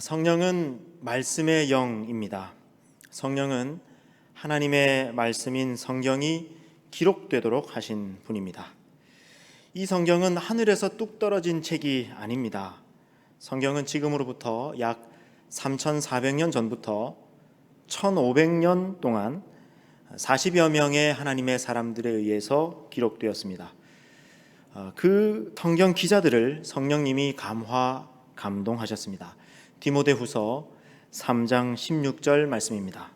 성령은 말씀의 영입니다. 성령은 하나님의 말씀인 성경이 기록되도록 하신 분입니다. 이 성경은 하늘에서 뚝 떨어진 책이 아닙니다. 성경은 지금으로부터 약 3,400년 전부터 1,500년 동안 40여 명의 하나님의 사람들에 의해서 기록되었습니다. 어, 그 성경 기자들을 성령님이 감화 감동하셨습니다. 디모데후서 3장 16절 말씀입니다.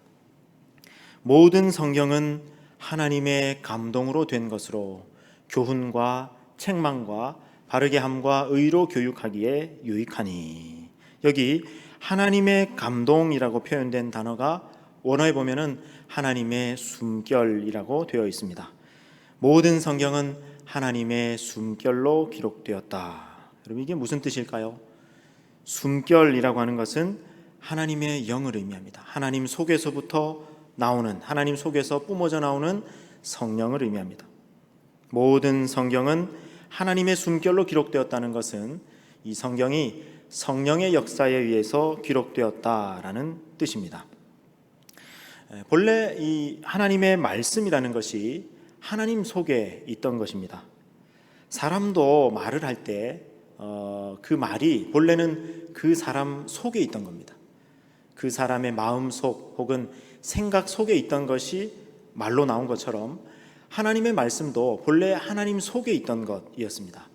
모든 성경은 하나님의 감동으로 된 것으로 교훈과 책망과 바르게 함과 의로 교육하기에 유익하니 여기 하나님의 감동이라고 표현된 단어가 원어에 보면은 하나님의 숨결이라고 되어 있습니다. 모든 성경은 하나님의 숨결로 기록되었다. 여러분 이게 무슨 뜻일까요? 숨결이라고 하는 것은 하나님의 영을 의미합니다. 하나님 속에서부터 나오는 하나님 속에서 뿜어져 나오는 성령을 의미합니다. 모든 성경은 하나님의 숨결로 기록되었다는 것은 이 성경이 성령의 역사에 의해서 기록되었다라는 뜻입니다. 본래 이 하나님의 말씀이라는 것이 하나님 속에 있던 것입니다. 사람도 말을 할 때 어, 그 말이 본래는 그 사람 속에 있던 겁니다. 그 사람의 마음 속 혹은 생각 속에 있던 것이 말로 나온 것처럼 하나님의 말씀도 본래 하나님 속에 있던 것이었습니다.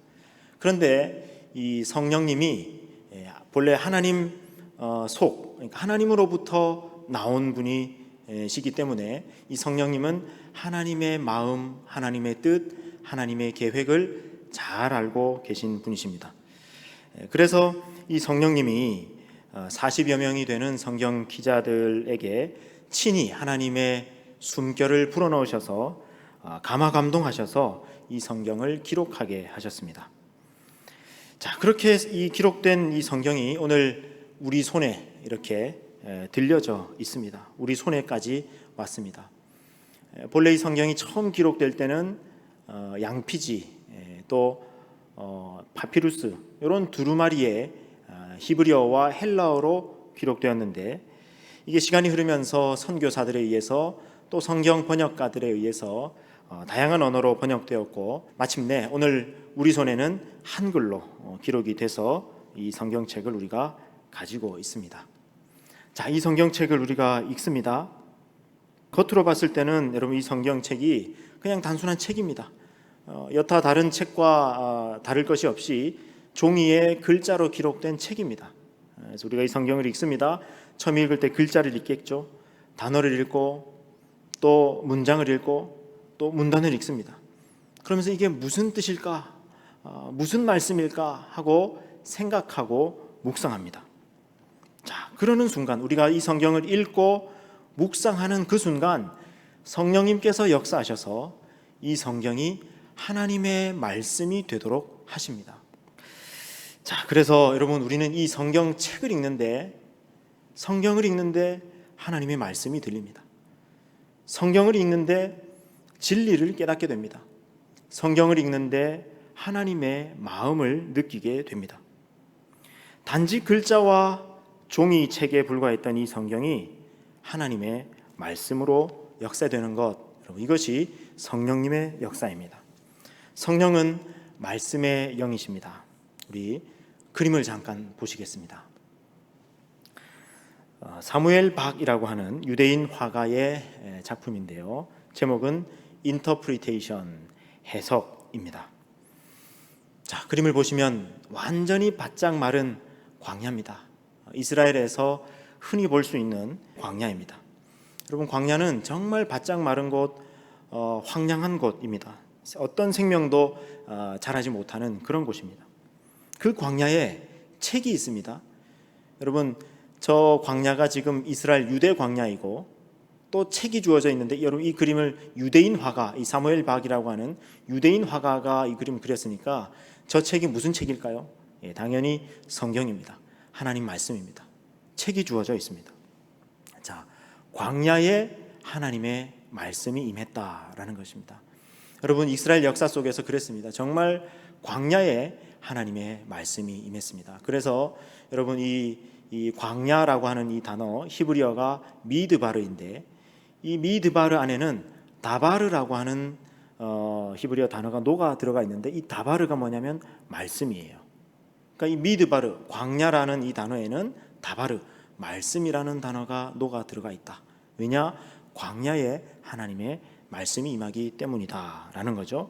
그런데 이 성령님이 예, 본래 하나님 어, 속, 그러니까 하나님으로부터 나온 분이시기 때문에 이 성령님은 하나님의 마음, 하나님의 뜻, 하나님의 계획을 잘 알고 계신 분이십니다. 예, 그래서 이 성령님이 40여 명이 되는 성경 기자들에게 친히 하나님의 숨결을 불어넣으셔서 아, 감화 감동하셔서 이 성경을 기록하게 하셨습니다. 자, 그렇게 이 기록된 이 성경이 오늘 우리 손에 이렇게 들려져 있습니다. 우리 손에까지 왔습니다. 본래 이 성경이 처음 기록될 때는 어, 양피지 또 어, 파피루스 이런 두루마리의 어, 히브리어와 헬라어로 기록되었는데 이게 시간이 흐르면서 선교사들에 의해서 또 성경 번역가들에 의해서 어, 다양한 언어로 번역되었고 마침내 오늘 우리 손에는 한글로 어, 기록이 돼서 이 성경책을 우리가 가지고 있습니다. 자, 이 성경책을 우리가 읽습니다. 겉으로 봤을 때는 여러분 이 성경책이 그냥 단순한 책입니다. 어, 여타 다른 책과 어, 다를 것이 없이 종이에 글자로 기록된 책입니다. 그래서 우리가 이 성경을 읽습니다. 처음 읽을 때 글자를 읽겠죠. 단어를 읽고 또 문장을 읽고 또 문단을 읽습니다. 그러면서 이게 무슨 뜻일까, 어, 무슨 말씀일까 하고 생각하고 묵상합니다. 자, 그러는 순간 우리가 이 성경을 읽고 묵상하는 그 순간 성령님께서 역사하셔서 이 성경이 하나님의 말씀이 되도록 하십니다. 자, 그래서 여러분 우리는 이 성경 책을 읽는데 성경을 읽는데 하나님의 말씀이 들립니다. 성경을 읽는데 진리를 깨닫게 됩니다. 성경을 읽는데 하나님의 마음을 느끼게 됩니다. 단지 글자와 종이 책에 불과했던 이 성경이 하나님의 말씀으로 역사되는 것, 이것이 성령님의 역사입니다. 성령은 말씀의 영이십니다. 우리 그림을 잠깐 보시겠습니다. 어, 사무엘 박이라고 하는 유대인 화가의 작품인데요. 제목은 인터프리테이션 해석입니다. 자, 그림을 보시면 완전히 바짝 마른 광야입니다. 이스라엘에서 흔히 볼 수 있는 광야입니다. 여러분 광야는 정말 바짝 마른 곳, 어, 황량한 곳입니다. 어떤 생명도 어, 자라지 못하는 그런 곳입니다. 그 광야에 책이 있습니다. 여러분 저 광야가 지금 이스라엘 유대 광야이고 또 책이 주어져 있는데 여러분 이 그림을 유대인 화가 이 사무엘 박이라고 하는 유대인 화가가 이 그림을 그렸으니까 저 책이 무슨 책일까요? 예, 당연히 성경입니다. 하나님 말씀입니다. 책이 주어져 있습니다. 자, 광야에 하나님의 말씀이 임했다라는 것입니다. 여러분 이스라엘 역사 속에서 그랬습니다. 정말 광야에 하나님의 말씀이 임했습니다. 그래서 여러분 이 이 광야라고 하는 이 단어 히브리어가 미드바르인데 이 미드바르 안에는 다바르라고 하는 어, 히브리어 단어가 녹아 들어가 있는데 이 다바르가 뭐냐면 말씀이에요. 그러니까 이 미드바르 광야라는 이 단어에는 다바르 말씀이라는 단어가 녹아 들어가 있다. 왜냐 광야에 하나님의 말씀이 임하기 때문이다라는 거죠.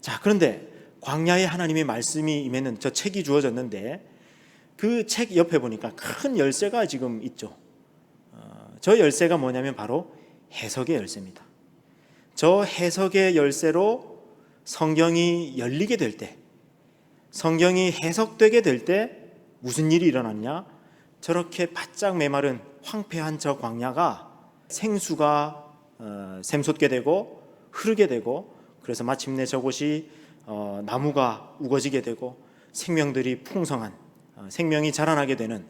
자 그런데 광야에 하나님의 말씀이 임했는 저 책이 주어졌는데 그 책 옆에 보니까 큰 열쇠가 지금 있죠. 어, 저 열쇠가 뭐냐면 바로 해석의 열쇠입니다. 저 해석의 열쇠로 성경이 열리게 될 때, 성경이 해석되게 될 때 무슨 일이 일어났냐? 저렇게 바짝 메마른 황폐한 저 광야가 생수가 어, 샘솟게 되고 흐르게 되고 그래서 마침내 저곳이 어, 나무가 우거지게 되고 생명들이 풍성한 어, 생명이 자라나게 되는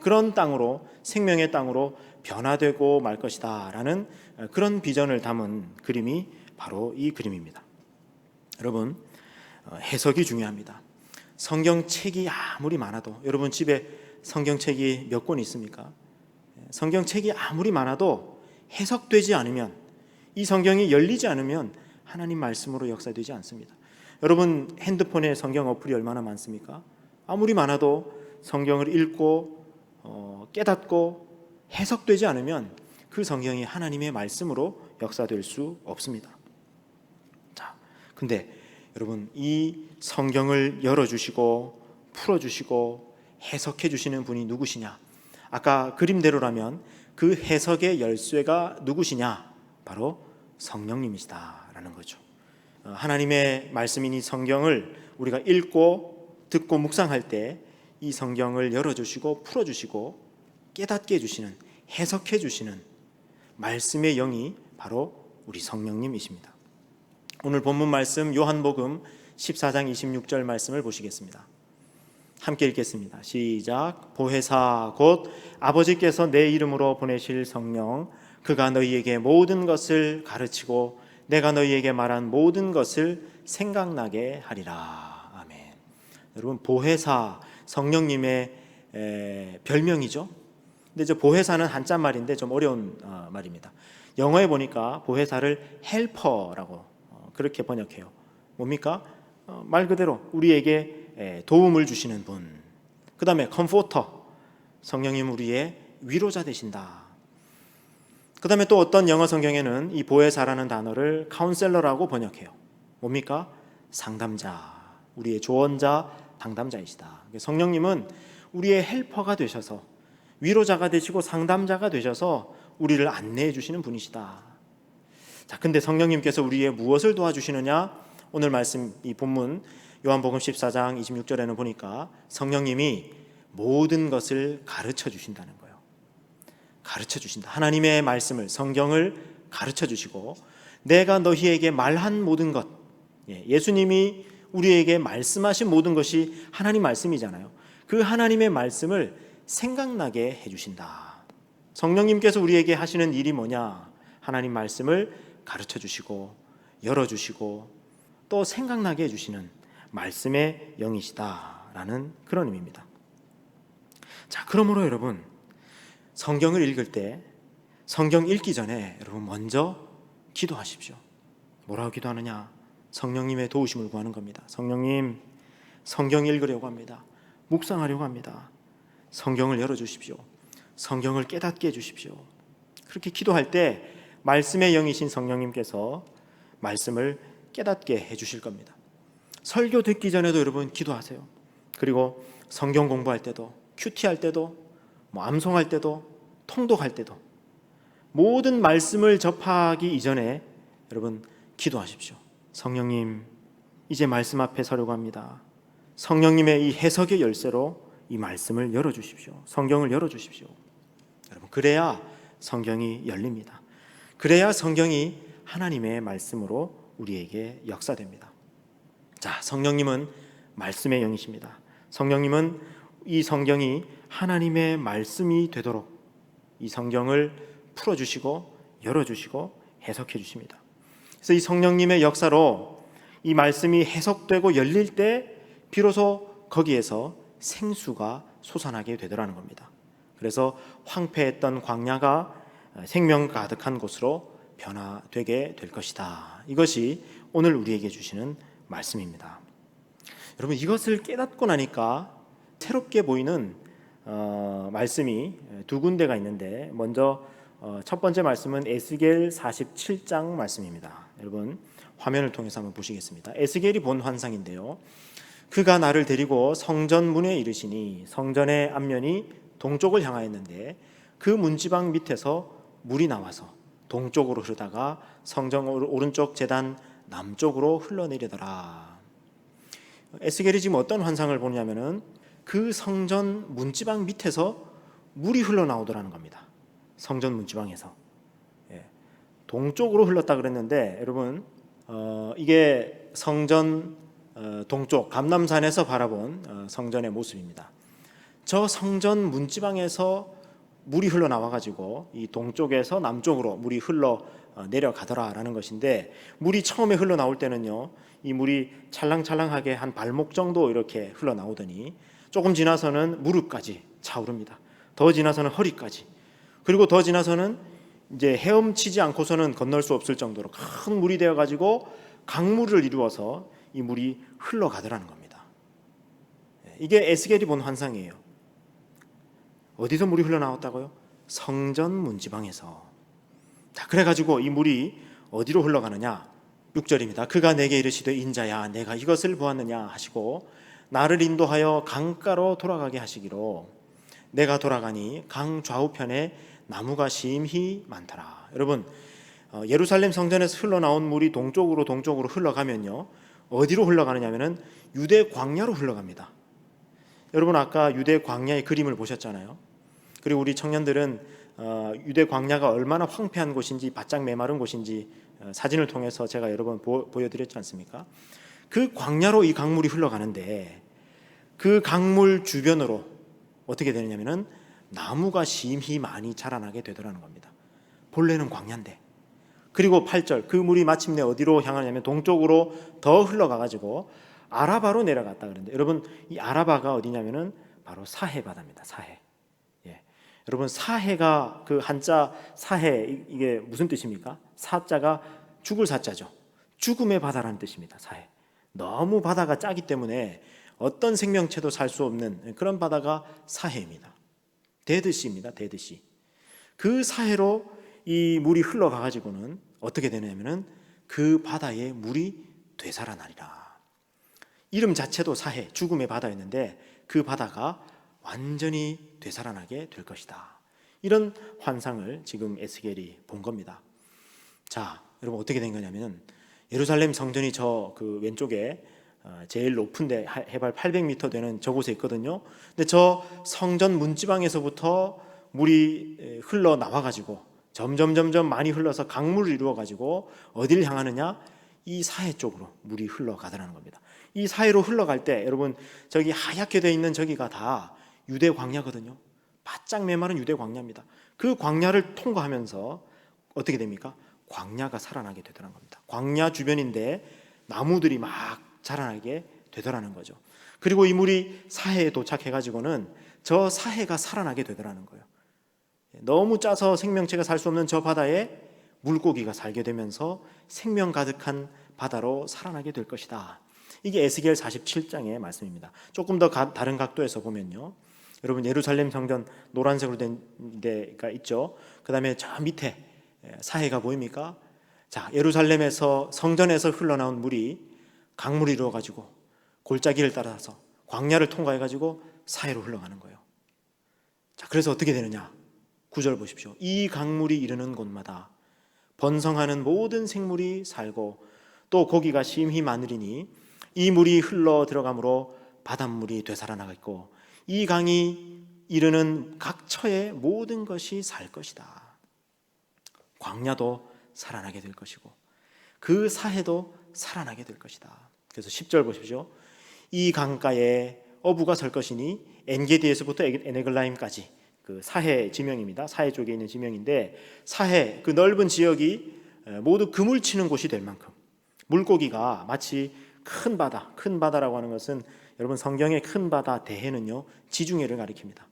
그런 땅으로 생명의 땅으로 변화되고 말 것이다라는 어, 그런 비전을 담은 그림이 바로 이 그림입니다. 여러분 어, 해석이 중요합니다. 성경책이 아무리 많아도 여러분 집에 성경책이 몇 권 있습니까? 예, 성경책이 아무리 많아도 해석되지 않으면 이 성경이 열리지 않으면 하나님 말씀으로 역사되지 않습니다. 여러분 핸드폰에 성경 어플이 얼마나 많습니까? 아무리 많아도 성경을 읽고 어, 깨닫고 해석되지 않으면 그 성경이 하나님의 말씀으로 역사될 수 없습니다. 자, 근데 여러분 이 성경을 열어주시고 풀어주시고 해석해 주시는 분이 누구시냐? 아까 그림대로라면 그 해석의 열쇠가 누구시냐? 바로 성령님이시다라는 거죠. 어, 하나님의 말씀인 이 성경을 우리가 읽고 듣고 묵상할 때 이 성경을 열어주시고 풀어주시고 깨닫게 해주시는 해석해 주시는 말씀의 영이 바로 우리 성령님이십니다. 오늘 본문 말씀 요한복음 14장 26절 말씀을 보시겠습니다. 함께 읽겠습니다. 시작. 보혜사 곧 아버지께서 내 이름으로 보내실 성령 그가 너희에게 모든 것을 가르치고 내가 너희에게 말한 모든 것을 생각나게 하리라. 아멘. 여러분 보혜사 성령님의 에, 별명이죠. 근데 저 보혜사는 한자 말인데 좀 어려운 어, 말입니다. 영어에 보니까 보혜사를 헬퍼라고 어, 그렇게 번역해요. 뭡니까? 어, 말 그대로 우리에게 에, 도움을 주시는 분. 그다음에 컴포터 성령님 우리의 위로자 되신다. 그 다음에 또 어떤 영어 성경에는 이 보혜사라는 단어를 카운셀러라고 번역해요. 뭡니까? 상담자, 우리의 조언자, 당담자이시다. 성령님은 우리의 헬퍼가 되셔서 위로자가 되시고 상담자가 되셔서 우리를 안내해 주시는 분이시다. 자, 근데 성령님께서 우리의 무엇을 도와주시느냐? 오늘 말씀 이 본문 요한복음 14장 26절에는 보니까 성령님이 모든 것을 가르쳐 주신다는. 가르쳐 주신다. 하나님의 말씀을 성경을 가르쳐 주시고 내가 너희에게 말한 모든 것 예, 예수님이 우리에게 말씀하신 모든 것이 하나님 말씀이잖아요. 그 하나님의 말씀을 생각나게 해 주신다. 성령님께서 우리에게 하시는 일이 뭐냐? 하나님 말씀을 가르쳐 주시고 열어 주시고 또 생각나게 해 주시는 말씀의 영이시다라는 그런 의미입니다. 자, 그러므로 여러분 성경을 읽을 때 성경 읽기 전에 여러분 먼저 기도하십시오. 뭐라고 기도하느냐? 성령님의 도우심을 구하는 겁니다. 성령님, 성경 읽으려고 합니다. 묵상하려고 합니다. 성경을 열어 주십시오. 성경을 깨닫게 해 주십시오. 그렇게 기도할 때 말씀의 영이신 성령님께서 말씀을 깨닫게 해 주실 겁니다. 설교 듣기 전에도 여러분 기도하세요. 그리고 성경 공부할 때도 큐티 할 때도 뭐 암송할 때도 통독할 때도 모든 말씀을 접하기 이전에 여러분 기도하십시오. 성령님 이제 말씀 앞에 서려고 합니다. 성령님의 이 해석의 열쇠로 이 말씀을 열어 주십시오. 성경을 열어 주십시오. 여러분 그래야 성경이 열립니다. 그래야 성경이 하나님의 말씀으로 우리에게 역사됩니다. 자, 성령님은 말씀의 영이십니다. 성령님은 이 성경이 하나님의 말씀이 되도록 이 성경을 풀어 주시고 열어 주시고 해석해 주십니다. 그래서 이 성령님의 역사로 이 말씀이 해석되고 열릴 때 비로소 거기에서 생수가 솟아나게 되더라는 겁니다. 그래서 황폐했던 광야가 생명 가득한 곳으로 변화되게 될 것이다. 이것이 오늘 우리에게 주시는 말씀입니다. 여러분 이것을 깨닫고 나니까 새롭게 보이는 어, 말씀이 두 군데가 있는데 먼저 어, 첫 번째 말씀은 에스겔 47장 말씀입니다. 여러분 화면을 통해서 한번 보시겠습니다. 에스겔이 본 환상인데요. 그가 나를 데리고 성전 문에 이르시니 성전의 앞면이 동쪽을 향하였는데 그 문지방 밑에서 물이 나와서 동쪽으로 흐르다가 성전 오른쪽 재단 남쪽으로 흘러내리더라. 에스겔이 지금 어떤 환상을 보냐면은 그 성전 문지방 밑에서 물이 흘러나오더라는 겁니다. 성전 문지방에서 예. 동쪽으로 흘렀다 그랬는데 여러분 어, 이게 성전 어, 동쪽 감남산에서 바라본 어, 성전의 모습입니다. 저 성전 문지방에서 물이 흘러 나와 가지고 이 동쪽에서 남쪽으로 물이 흘러 어, 내려가더라라는 것인데 물이 처음에 흘러 나올 때는요 이 물이 찰랑찰랑하게 한 발목 정도 이렇게 흘러 나오더니 조금 지나서는 무릎까지 차오릅니다. 더 지나서는 허리까지 그리고 더 지나서는 이제 헤엄치지 않고서는 건널 수 없을 정도로 큰 물이 되어 가지고 강물을 이루어서 이 물이 흘러가더라는 겁니다. 이게 에스겔이 본 환상이에요. 어디서 물이 흘러나왔다고요? 성전 문지방에서. 자, 그래 가지고 이 물이 어디로 흘러가느냐? 6절입니다. 그가 내게 이르시되 인자야 내가 이것을 보았느냐 하시고 나를 인도하여 강가로 돌아가게 하시기로 내가 돌아가니 강 좌우편에 나무가 심히 많더라. 여러분 어, 예루살렘 성전에서 흘러나온 물이 동쪽으로 동쪽으로 흘러가면요 어디로 흘러가느냐면은 유대 광야로 흘러갑니다. 여러분 아까 유대 광야의 그림을 보셨잖아요. 그리고 우리 청년들은 어, 유대 광야가 얼마나 황폐한 곳인지 바짝 메마른 곳인지 어, 사진을 통해서 제가 여러 번 보, 보여드렸지 않습니까? 그 광야로 이 강물이 흘러가는데 그 강물 주변으로 어떻게 되느냐면은 나무가 심히 많이 자라나게 되더라는 겁니다. 본래는 광야인데. 그리고 8절 그 물이 마침내 어디로 향하냐면 동쪽으로 더 흘러가 가지고 아라바로 내려갔다 그러는데 여러분 이 아라바가 어디냐면은 바로 사해 바다입니다. 사해. 예. 여러분 사해가 그 한자 사해 이게 무슨 뜻입니까? 사자가 죽을 사자죠. 죽음의 바다라는 뜻입니다. 사해. 너무 바다가 짜기 때문에 어떤 생명체도 살 수 없는 그런 바다가 사해입니다. 대드시입니다. 대드시. 그 사해로 이 물이 흘러가 가지고는 어떻게 되냐면은 그 바다에 물이 되살아나리라. 이름 자체도 사해, 죽음의 바다였는데 그 바다가 완전히 되살아나게 될 것이다. 이런 환상을 지금 에스겔이 본 겁니다. 자, 여러분 어떻게 된 거냐면은 예루살렘 성전이 저 그 왼쪽에 어, 제일 높은데 해발 800m 되는 저곳에 있거든요. 근데 저 성전 문지방에서부터 물이 흘러 나와 가지고 점점 점점 많이 흘러서 강물을 이루어 가지고 어디를 향하느냐? 이 사해 쪽으로 물이 흘러가더라는 겁니다. 이 사해로 흘러갈 때 여러분 저기 하얗게 되어 있는 저기가 다 유대 광야거든요. 바짝 메마른 유대 광야입니다. 그 광야를 통과하면서 어떻게 됩니까? 광야가 살아나게 되더라는 겁니다. 광야 주변인데 나무들이 막 자라나게 되더라는 거죠. 그리고 이 물이 사해에 도착해 가지고는 저 사해가 살아나게 되더라는 거예요. 너무 짜서 생명체가 살 수 없는 저 바다에 물고기가 살게 되면서 생명 가득한 바다로 살아나게 될 것이다. 이게 에스겔 47장의 말씀입니다. 조금 더 가, 다른 각도에서 보면요. 여러분 예루살렘 성전 노란색으로 된 데가 있죠. 그다음에 저 밑에 사해가 보입니까? 자, 예루살렘에서 성전에서 흘러나온 물이 강물이 이루어 가지고 골짜기를 따라서 광야를 통과해 가지고 사해로 흘러가는 거예요. 자, 그래서 어떻게 되느냐? 구절 보십시오. 이 강물이 이르는 곳마다 번성하는 모든 생물이 살고 또 고기가 심히 많으리니 이 물이 흘러 들어가므로 바닷물이 되살아나겠고 이 강이 이르는 각 처의 모든 것이 살 것이다. 광야도 살아나게 될 것이고 그 사해도 살아나게 될 것이다. 그래서 10절 보십시오. 이 강가에 어부가 설 것이니 엔게디에서부터 에네글라임까지 그 사해 지명입니다. 사해 쪽에 있는 지명인데 사해 그 넓은 지역이 모두 그물 치는 곳이 될 만큼 물고기가 마치 큰 바다, 큰 바다라고 하는 것은 여러분 성경의 큰 바다 대해는요 지중해를 가리킵니다.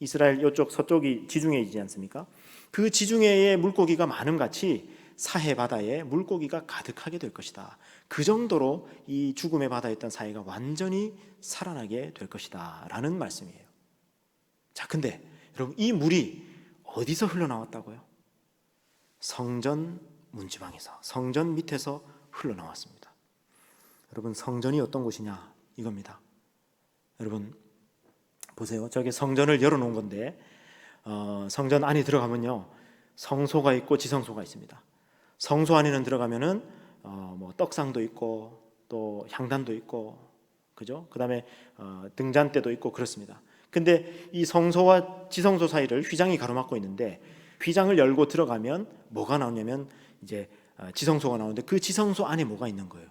이스라엘 이쪽 서쪽이 지중해이지 않습니까? 그 지중해에 물고기가 많음 같이 사해 바다에 물고기가 가득하게 될 것이다. 그 정도로 이 죽음의 바다였던 사해가 완전히 살아나게 될 것이다라는 말씀이에요. 자, 근데 여러분 이 물이 어디서 흘러나왔다고요? 성전 문지방에서 성전 밑에서 흘러나왔습니다. 여러분 성전이 어떤 곳이냐 이겁니다. 여러분 보세요. 저게 성전을 열어 놓은 건데 어, 성전 안에 들어가면요 성소가 있고 지성소가 있습니다. 성소 안에는 들어가면은 어, 뭐 떡상도 있고 또 향단도 있고 그죠? 그다음에 어, 등잔대도 있고 그렇습니다. 근데 이 성소와 지성소 사이를 휘장이 가로막고 있는데 휘장을 열고 들어가면 뭐가 나오냐면 이제 어, 지성소가 나오는데 그 지성소 안에 뭐가 있는 거예요?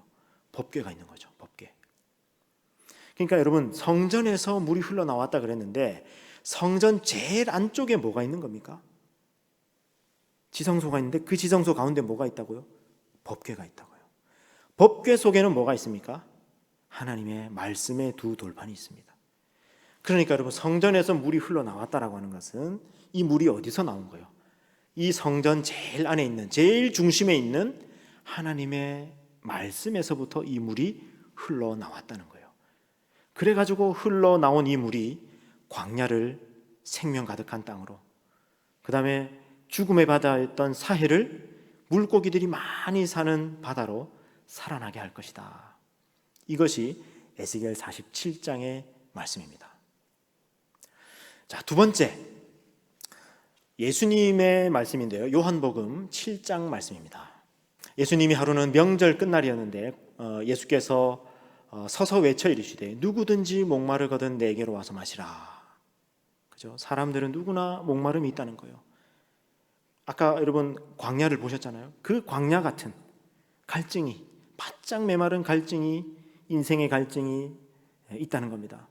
법궤가 있는 거죠. 법궤. 그러니까 여러분 성전에서 물이 흘러나왔다 그랬는데 성전 제일 안쪽에 뭐가 있는 겁니까? 지성소가 있는데 그 지성소 가운데 뭐가 있다고요? 법궤가 있다고요. 법궤 속에는 뭐가 있습니까? 하나님의 말씀의 두 돌판이 있습니다. 그러니까 여러분 성전에서 물이 흘러나왔다라고 하는 것은 이 물이 어디서 나온 거예요? 이 성전 제일 안에 있는 제일 중심에 있는 하나님의 말씀에서부터 이 물이 흘러나왔다는 거예요. 그래 가지고 흘러나온 이 물이 광야를 생명 가득한 땅으로 그 다음에 죽음의 바다였던 사해를 물고기들이 많이 사는 바다로 살아나게 할 것이다. 이것이 에스겔 47장의 말씀입니다. 자, 두 번째 예수님의 말씀인데요. 요한복음 7장 말씀입니다. 예수님이 하루는 명절 끝날이었는데 어, 예수께서 어, 서서 외쳐 이르시되 누구든지 목마르거든 내게로 와서 마시라. 그죠? 사람들은 누구나 목마름이 있다는 거예요. 아까 여러분 광야를 보셨잖아요. 그 광야 같은 갈증이 바짝 메마른 갈증이 인생의 갈증이 있다는 겁니다.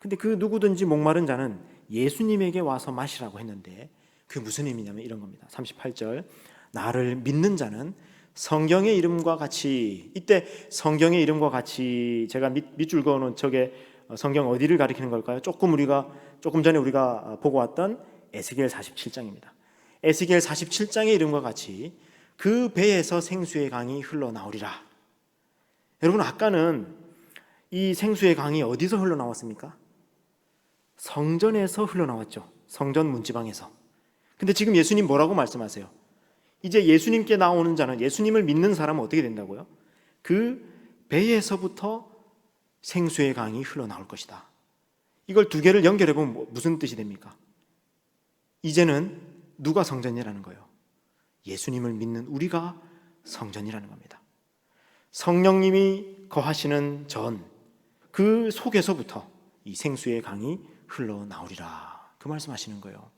근데 그 누구든지 목마른 자는 예수님에게 와서 마시라고 했는데 그 무슨 의미냐면 이런 겁니다. 38절 나를 믿는 자는 성경의 이름과 같이 이때 성경의 이름과 같이 제가 밑, 밑줄 그어놓은 저게 성경 어디를 가리키는 걸까요? 조금 우리가 조금 전에 우리가 보고 왔던 에스겔 47장입니다. 에스겔 47장의 이름과 같이 그 배에서 생수의 강이 흘러나오리라. 여러분 아까는 이 생수의 강이 어디서 흘러나왔습니까? 성전에서 흘러나왔죠. 성전 문지방에서. 근데 지금 예수님 뭐라고 말씀하세요? 이제 예수님께 나오는 자는 예수님을 믿는 사람은 어떻게 된다고요? 그 배에서부터 생수의 강이 흘러나올 것이다. 이걸 두 개를 연결해 보면 뭐, 무슨 뜻이 됩니까? 이제는 누가 성전이라는 거예요? 예수님을 믿는 우리가 성전이라는 겁니다. 성령님이 거하시는 전, 그 속에서부터 이 생수의 강이 흘러나오리라. 그 말씀 하시는 거예요.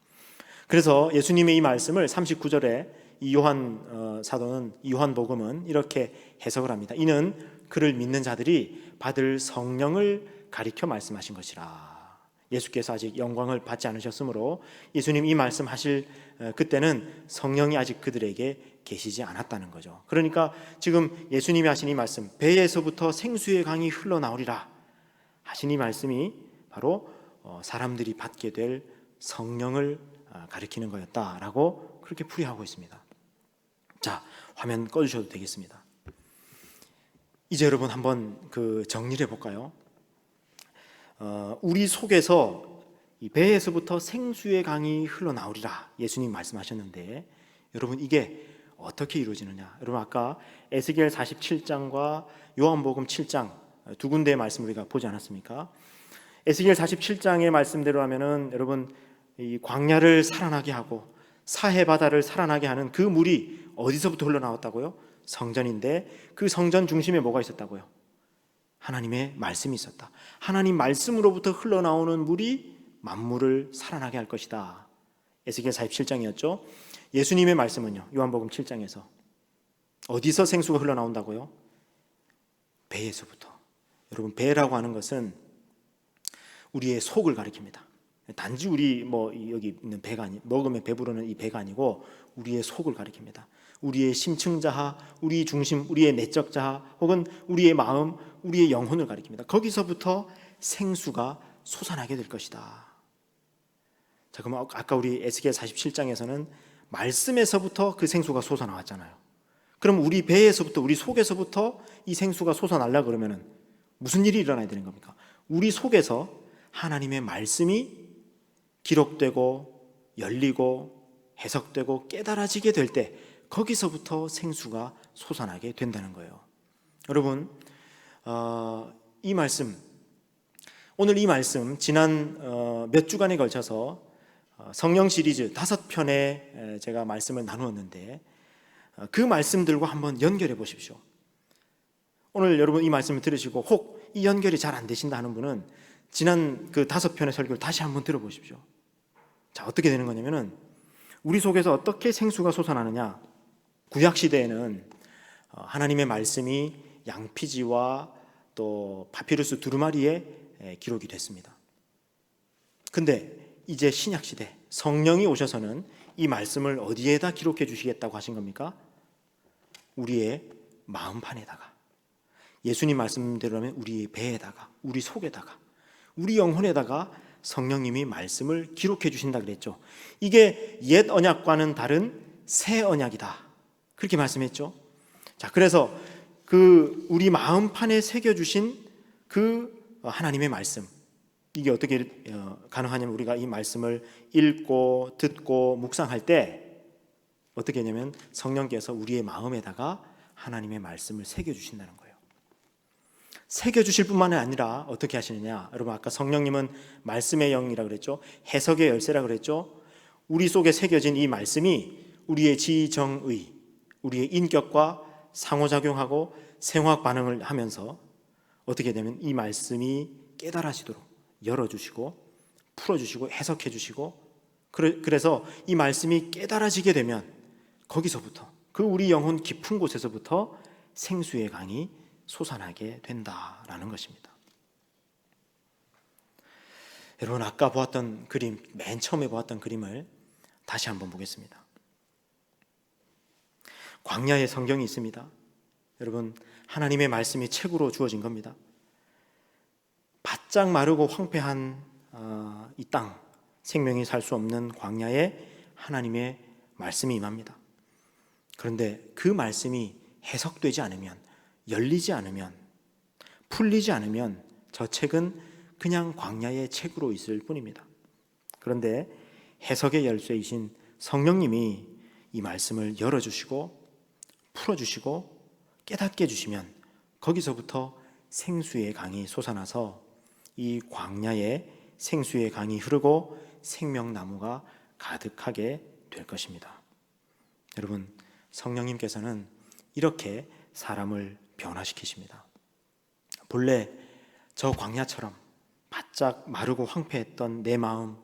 그래서 예수님의 이 말씀을 39절에 이 요한 어, 사도는 요한 복음은 이렇게 해석을 합니다. 이는 그를 믿는 자들이 받을 성령을 가리켜 말씀하신 것이라. 예수께서 아직 영광을 받지 않으셨으므로 예수님 이 말씀하실 어, 그때는 성령이 아직 그들에게 계시지 않았다는 거죠. 그러니까 지금 예수님이 하신 이 말씀 배에서부터 생수의 강이 흘러나오리라 하신 이 말씀이 바로 어, 사람들이 받게 될 성령을 어, 가리키는 거였다라고 그렇게 풀이하고 있습니다. 자 화면 꺼주셔도 되겠습니다. 이제 여러분 한번 그 정리를 해볼까요? 어, 우리 속에서 이 배에서부터 생수의 강이 흘러나오리라 예수님 말씀하셨는데 여러분 이게 어떻게 이루어지느냐? 여러분 아까 에스겔 47장과 요한복음 7장 두 군데의 말씀 우리가 보지 않았습니까? 에스겔 47장의 말씀대로 하면은 여러분 이 광야를 살아나게 하고 사해 바다를 살아나게 하는 그 물이 어디서부터 흘러나왔다고요? 성전인데 그 성전 중심에 뭐가 있었다고요? 하나님의 말씀이 있었다. 하나님 말씀으로부터 흘러나오는 물이 만물을 살아나게 할 것이다. 에스겔 47장이었죠. 예수님의 말씀은요. 요한복음 7장에서 어디서 생수가 흘러나온다고요? 배에서부터. 여러분 배라고 하는 것은 우리의 속을 가리킵니다. 단지 우리 뭐 여기 있는 배가 아니 먹으면 배부르는 이 배가 아니고 우리의 속을 가리킵니다. 우리의 심층자하, 우리 중심, 우리의 내적 자하, 혹은 우리의 마음, 우리의 영혼을 가리킵니다. 거기서부터 생수가 솟아나게 될 것이다. 자, 그럼 아까 우리 에스겔 47장에서는 말씀에서부터 그 생수가 솟아나왔잖아요. 그럼 우리 배에서부터 우리 속에서부터 이 생수가 솟아날라 그러면은 무슨 일이 일어나야 되는 겁니까? 우리 속에서 하나님의 말씀이 기록되고 열리고 해석되고 깨달아지게 될 때 거기서부터 생수가 솟아나게 된다는 거예요. 여러분, 어, 이 말씀 오늘 이 말씀 지난 어, 몇 주간에 걸쳐서 어, 성령 시리즈 다섯 편에 제가 말씀을 나누었는데 어, 그 말씀들과 한번 연결해 보십시오. 오늘 여러분 이 말씀을 들으시고 혹 이 연결이 잘 안 되신다 하는 분은 지난 그 다섯 편의 설교를 다시 한번 들어보십시오. 자 어떻게 되는 거냐면은 우리 속에서 어떻게 생수가 솟아나느냐? 구약 시대에는 어, 하나님의 말씀이 양피지와 또 파피루스 두루마리에 기록이 됐습니다. 근데 이제 신약 시대 성령이 오셔서는 이 말씀을 어디에다 기록해 주시겠다고 하신 겁니까? 우리의 마음판에다가 예수님 말씀대로라면 우리 배에다가 우리 속에다가 우리 영혼에다가 성령님이 말씀을 기록해 주신다 그랬죠. 이게 옛 언약과는 다른 새 언약이다. 그렇게 말씀했죠. 자, 그래서 그 우리 마음판에 새겨 주신 그 하나님의 말씀 이게 어떻게 어, 가능하냐면 우리가 이 말씀을 읽고 듣고 묵상할 때 어떻게 하냐면 성령께서 우리의 마음에다가 하나님의 말씀을 새겨 주신다는 거예요. 새겨 주실 뿐만 아니라 어떻게 하시느냐? 여러분 아까 성령님은 말씀의 영이라 그랬죠. 해석의 열쇠라 그랬죠. 우리 속에 새겨진 이 말씀이 우리의 지정의, 우리의 인격과 상호작용하고 생활 반응을 하면서 어떻게 되면 이 말씀이 깨달아지도록 열어주시고 풀어주시고 해석해주시고 그래서 이 말씀이 깨달아지게 되면 거기서부터 그 우리 영혼 깊은 곳에서부터 생수의 강이 솟아나게 된다라는 것입니다. 여러분 아까 보았던 그림 맨 처음에 보았던 그림을 다시 한번 보겠습니다. 광야에 성경이 있습니다. 여러분 하나님의 말씀이 책으로 주어진 겁니다. 바짝 마르고 황폐한 어, 이 땅 생명이 살 수 없는 광야에 하나님의 말씀이 임합니다. 그런데 그 말씀이 해석되지 않으면 열리지 않으면 풀리지 않으면 저 책은 그냥 광야의 책으로 있을 뿐입니다. 그런데 해석의 열쇠이신 성령님이 이 말씀을 열어주시고 풀어주시고 깨닫게 해주시면 거기서부터 생수의 강이 솟아나서 이 광야에 생수의 강이 흐르고 생명나무가 가득하게 될 것입니다. 여러분, 성령님께서는 이렇게 사람을 변화시키십니다. 본래 저 광야처럼 바짝 마르고 황폐했던 내 마음,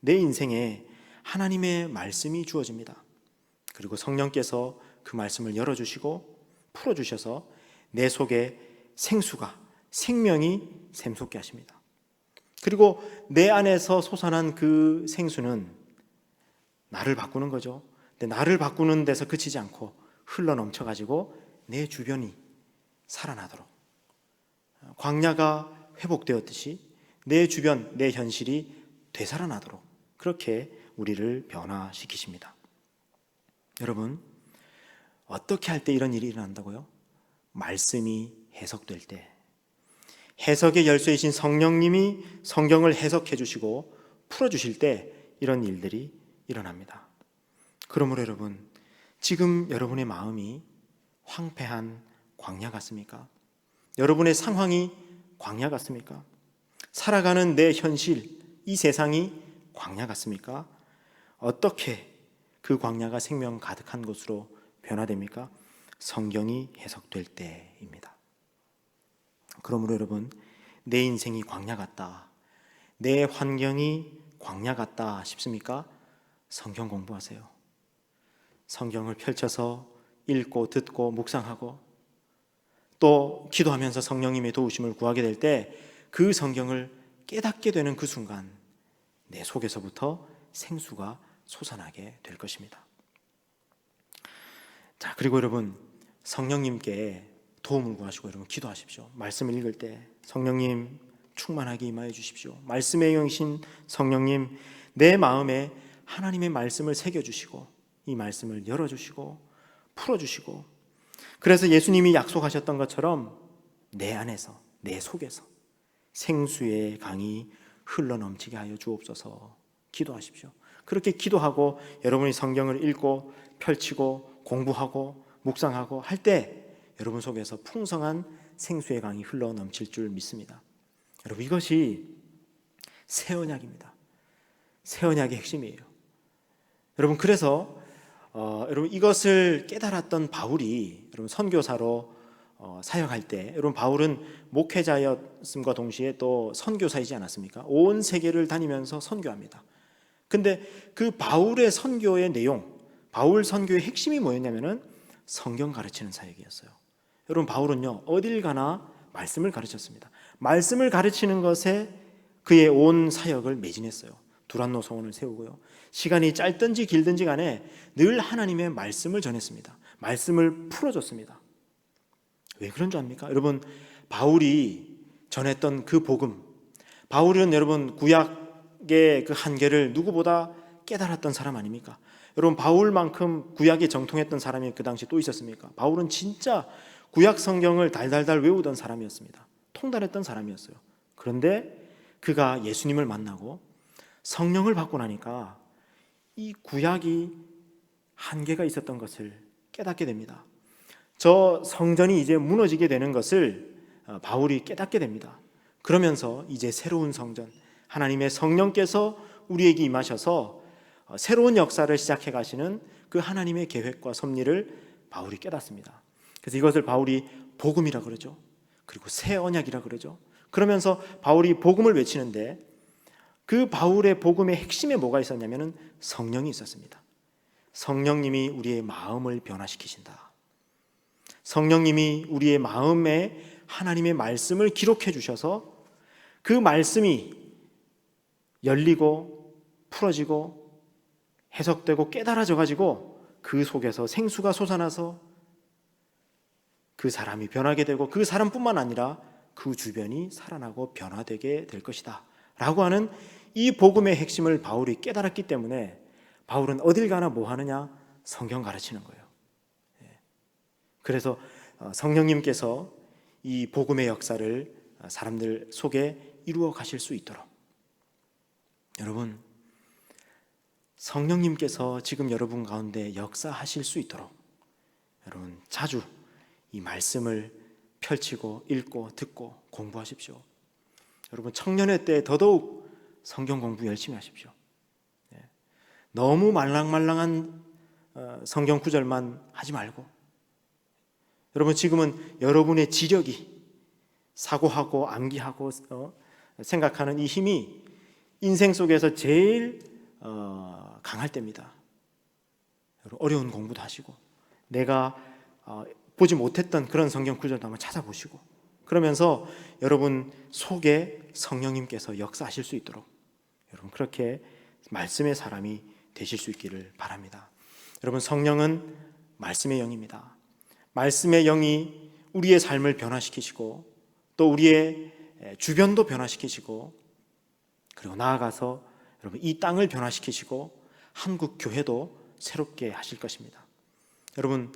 내 인생에 하나님의 말씀이 주어집니다. 그리고 성령께서 그 말씀을 열어주시고 풀어주셔서 내 속에 생수가, 생명이 샘솟게 하십니다. 그리고 내 안에서 솟아난 그 생수는 나를 바꾸는 거죠. 근데 나를 바꾸는 데서 그치지 않고 흘러 넘쳐 가지고 내 주변이 살아나도록 광야가 회복되었듯이 내 주변, 내 현실이 되살아나도록 그렇게 우리를 변화시키십니다. 여러분, 어떻게 할 때 이런 일이 일어난다고요? 말씀이 해석될 때, 해석의 열쇠이신 성령님이 성경을 해석해 주시고 풀어 주실 때 이런 일들이 일어납니다. 그러므로 여러분, 지금 여러분의 마음이 황폐한 광야 같습니까? 여러분의 상황이 광야 같습니까? 살아가는 내 현실, 이 세상이 광야 같습니까? 어떻게 그 광야가 생명 가득한 곳으로 변화됩니까? 성경이 해석될 때입니다. 그러므로 여러분, 내 인생이 광야 같다. 내 환경이 광야 같다 싶습니까? 성경 공부하세요. 성경을 펼쳐서 읽고 듣고 묵상하고 또 기도하면서 성령님의 도우심을 구하게 될 때 그 성경을 깨닫게 되는 그 순간 내 속에서부터 생수가 솟아나게 될 것입니다. 자, 그리고 여러분 성령님께 도움을 구하시고 여러분 기도하십시오. 말씀을 읽을 때 성령님 충만하게 임하여 주십시오. 말씀의 영이신 성령님 내 마음에 하나님의 말씀을 새겨 주시고 이 말씀을 열어 주시고 풀어 주시고 그래서 예수님이 약속하셨던 것처럼 내 안에서 내 속에서 생수의 강이 흘러 넘치게 하여 주옵소서 기도하십시오. 그렇게 기도하고 여러분이 성경을 읽고 펼치고 공부하고 묵상하고 할 때 여러분 속에서 풍성한 생수의 강이 흘러 넘칠 줄 믿습니다. 여러분 이것이 새 언약입니다. 새 언약의 핵심이에요. 여러분 그래서 어, 여러분 이것을 깨달았던 바울이 여러분 선교사로 어, 사역할 때 여러분 바울은 목회자였음과 동시에 또 선교사이지 않았습니까? 온 세계를 다니면서 선교합니다. 근데 그 바울의 선교의 내용, 바울 선교의 핵심이 뭐였냐면은 성경 가르치는 사역이었어요. 여러분 바울은요 어딜 가나 말씀을 가르쳤습니다. 말씀을 가르치는 것에 그의 온 사역을 매진했어요. 두란노 성원을 세우고요. 시간이 짧든지 길든지 간에 늘 하나님의 말씀을 전했습니다. 말씀을 풀어줬습니다. 왜 그런 줄 압니까? 여러분 바울이 전했던 그 복음, 바울은 여러분 구약의 그 한계를 누구보다 깨달았던 사람 아닙니까? 여러분 바울만큼 구약에 정통했던 사람이 그 당시 또 있었습니까? 바울은 진짜 구약 성경을 달달달 외우던 사람이었습니다. 통달했던 사람이었어요. 그런데 그가 예수님을 만나고 성령을 받고 나니까 이 구약이 한계가 있었던 것을 깨닫게 됩니다. 저 성전이 이제 무너지게 되는 것을 어, 바울이 깨닫게 됩니다. 그러면서 이제 새로운 성전, 하나님의 성령께서 우리에게 임하셔서 어, 새로운 역사를 시작해 가시는 그 하나님의 계획과 섭리를 바울이 깨닫습니다. 그래서 이것을 바울이 복음이라 그러죠. 그리고 새 언약이라 그러죠. 그러면서 바울이 복음을 외치는데 그 바울의 복음의 핵심에 뭐가 있었냐면은 성령이 있었습니다. 성령님이 우리의 마음을 변화시키신다. 성령님이 우리의 마음에 하나님의 말씀을 기록해 주셔서 그 말씀이 열리고 풀어지고 해석되고 깨달아져 가지고 그 속에서 생수가 솟아나서 그 사람이 변하게 되고 그 사람뿐만 아니라 그 주변이 살아나고 변화되게 될 것이다. 라고 하는 이 복음의 핵심을 바울이 깨달았기 때문에 바울은 어딜 가나 뭐 하느냐? 성경 가르치는 거예요. 예. 그래서 어, 성령님께서 이 복음의 역사를 사람들 속에 이루어 가실 수 있도록 여러분 성령님께서 지금 여러분 가운데 역사하실 수 있도록 여러분 자주 이 말씀을 펼치고 읽고 듣고 공부하십시오. 여러분 청년의 때 더더욱 성경 공부 열심히 하십시오. 네. 너무 말랑말랑한 어, 성경 구절만 하지 말고 여러분 지금은 여러분의 지력이 사고하고 암기하고 어, 생각하는 이 힘이 인생 속에서 제일 어, 강할 때입니다. 어려운 공부도 하시고 내가 보지 못했던 그런 성경 구절도 한번 찾아보시고 그러면서 여러분 속에 성령님께서 역사하실 수 있도록 여러분 그렇게 말씀의 사람이 되실 수 있기를 바랍니다. 여러분 성령은 말씀의 영입니다. 말씀의 영이 우리의 삶을 변화시키시고 또 우리의 주변도 변화시키시고 그리고 나아가서 여러분 이 땅을 변화시키시고 한국 교회도 새롭게 하실 것입니다. 여러분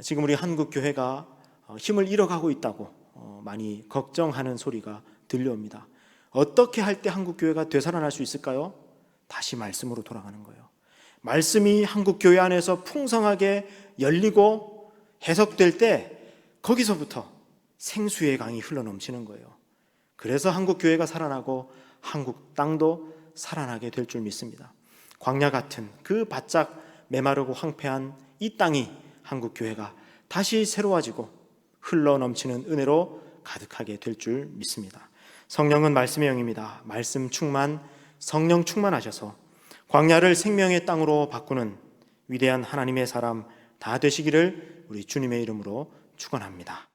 지금 우리 한국 교회가 힘을 잃어가고 있다고 어, 많이 걱정하는 소리가 들려옵니다. 어떻게 할 때 한국 교회가 되살아날 수 있을까요? 다시 말씀으로 돌아가는 거예요. 말씀이 한국 교회 안에서 풍성하게 열리고 해석될 때 거기서부터 생수의 강이 흘러 넘치는 거예요. 그래서 한국 교회가 살아나고 한국 땅도 살아나게 될 줄 믿습니다. 광야 같은 그 바짝 메마르고 황폐한 이 땅이 한국 교회가 다시 새로워지고 흘러 넘치는 은혜로 가득하게 될 줄 믿습니다. 성령은 말씀의 영입니다. 말씀 충만, 성령 충만하셔서 광야를 생명의 땅으로 바꾸는 위대한 하나님의 사람 다 되시기를 우리 주님의 이름으로 축원합니다.